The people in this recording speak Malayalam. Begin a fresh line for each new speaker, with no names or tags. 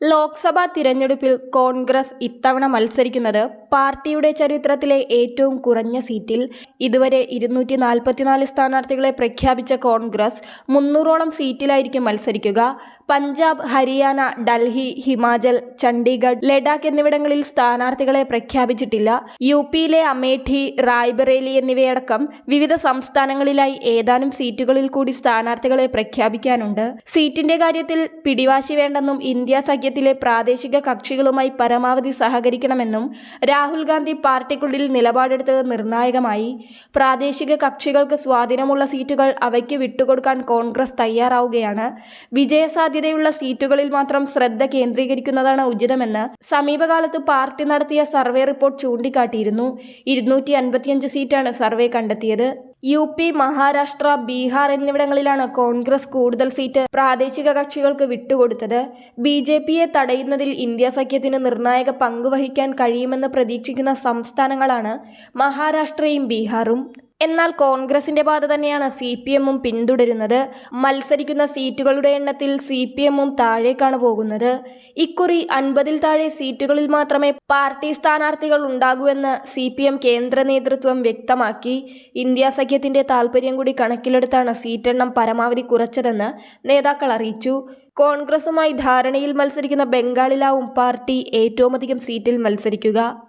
ലോക്സഭാ തിരഞ്ഞെടുപ്പിൽ കോൺഗ്രസ് ഇത്തവണ മത്സരിക്കുന്നത് പാർട്ടിയുടെ ചരിത്രത്തിലെ ഏറ്റവും കുറഞ്ഞ സീറ്റിൽ ഇതുവരെ ഇരുന്നൂറ്റി നാൽപ്പത്തിനാല് സ്ഥാനാർത്ഥികളെ പ്രഖ്യാപിച്ച കോൺഗ്രസ് മുന്നൂറോളം സീറ്റിലായിരിക്കും മത്സരിക്കുക. പഞ്ചാബ് ഹരിയാന ഡൽഹി ഹിമാചൽ ചണ്ഡീഗഡ് ലഡാക്ക് എന്നിവിടങ്ങളിൽ സ്ഥാനാർത്ഥികളെ പ്രഖ്യാപിച്ചിട്ടില്ല. യു പിയിലെ അമേഠി റായ്ബറേലി എന്നിവയടക്കം വിവിധ സംസ്ഥാനങ്ങളിലായി ഏതാനും സീറ്റുകളിൽ കൂടി സ്ഥാനാർത്ഥികളെ പ്രഖ്യാപിക്കാനുണ്ട്. സീറ്റിന്റെ കാര്യത്തിൽ പിടിവാശി വേണ്ടെന്നും ഇന്ത്യ സഖ്യത്തിലെ പ്രാദേശിക കക്ഷികളുമായി പരമാവധി സഹകരിക്കണമെന്നും രാഹുൽ ഗാന്ധി പാർട്ടിക്കുള്ളിൽ നിലപാടെടുത്തത് നിർണായകമായി. പ്രാദേശിക കക്ഷികൾക്ക് സ്വാധീനമുള്ള സീറ്റുകൾ അവയ്ക്ക് വിട്ടുകൊടുക്കാൻ കോൺഗ്രസ് തയ്യാറാവുകയാണ്. വിജയസാധ്യതയുള്ള സീറ്റുകളിൽ മാത്രം ശ്രദ്ധ കേന്ദ്രീകരിക്കുന്നതാണ് ഉചിതമെന്ന് സമീപകാലത്ത് പാർട്ടി നടത്തിയ സർവേ റിപ്പോർട്ട് ചൂണ്ടിക്കാട്ടിയിരുന്നു. ഇരുന്നൂറ്റി സീറ്റാണ് സർവേ കണ്ടെത്തിയത്. യു പി മഹാരാഷ്ട്ര ബീഹാർ എന്നിവിടങ്ങളിലാണ് കോൺഗ്രസ് കൂടുതൽ സീറ്റ് പ്രാദേശിക കക്ഷികൾക്ക് വിട്ടുകൊടുത്തത്. ബി ജെ പിയെ തടയുന്നതിൽ ഇന്ത്യ സഖ്യത്തിന് നിർണായക പങ്കുവഹിക്കാൻ കഴിയുമെന്ന് പ്രതീക്ഷിക്കുന്ന സംസ്ഥാനങ്ങളാണ് മഹാരാഷ്ട്രയും ബീഹാറും. എന്നാൽ കോൺഗ്രസിന്റെ പാത തന്നെയാണ് സി പി എമ്മും പിന്തുടരുന്നത്. മത്സരിക്കുന്ന സീറ്റുകളുടെ എണ്ണത്തിൽ സി പി എമ്മും താഴേക്കാണ് പോകുന്നത്. ഇക്കുറി അൻപതിൽ താഴെ സീറ്റുകളിൽ മാത്രമേ പാർട്ടി സ്ഥാനാർത്ഥികൾ ഉണ്ടാകൂവെന്ന് സി പി എം കേന്ദ്ര നേതൃത്വം വ്യക്തമാക്കി. ഇന്ത്യ സഖ്യത്തിന്റെ താൽപ്പര്യം കൂടി കണക്കിലെടുത്താണ് സീറ്റെണ്ണം പരമാവധി കുറച്ചതെന്ന് നേതാക്കൾ അറിയിച്ചു. കോൺഗ്രസുമായി ധാരണയിൽ മത്സരിക്കുന്ന ബംഗാളിലാവും പാർട്ടി ഏറ്റവുമധികം സീറ്റിൽ മത്സരിക്കുക.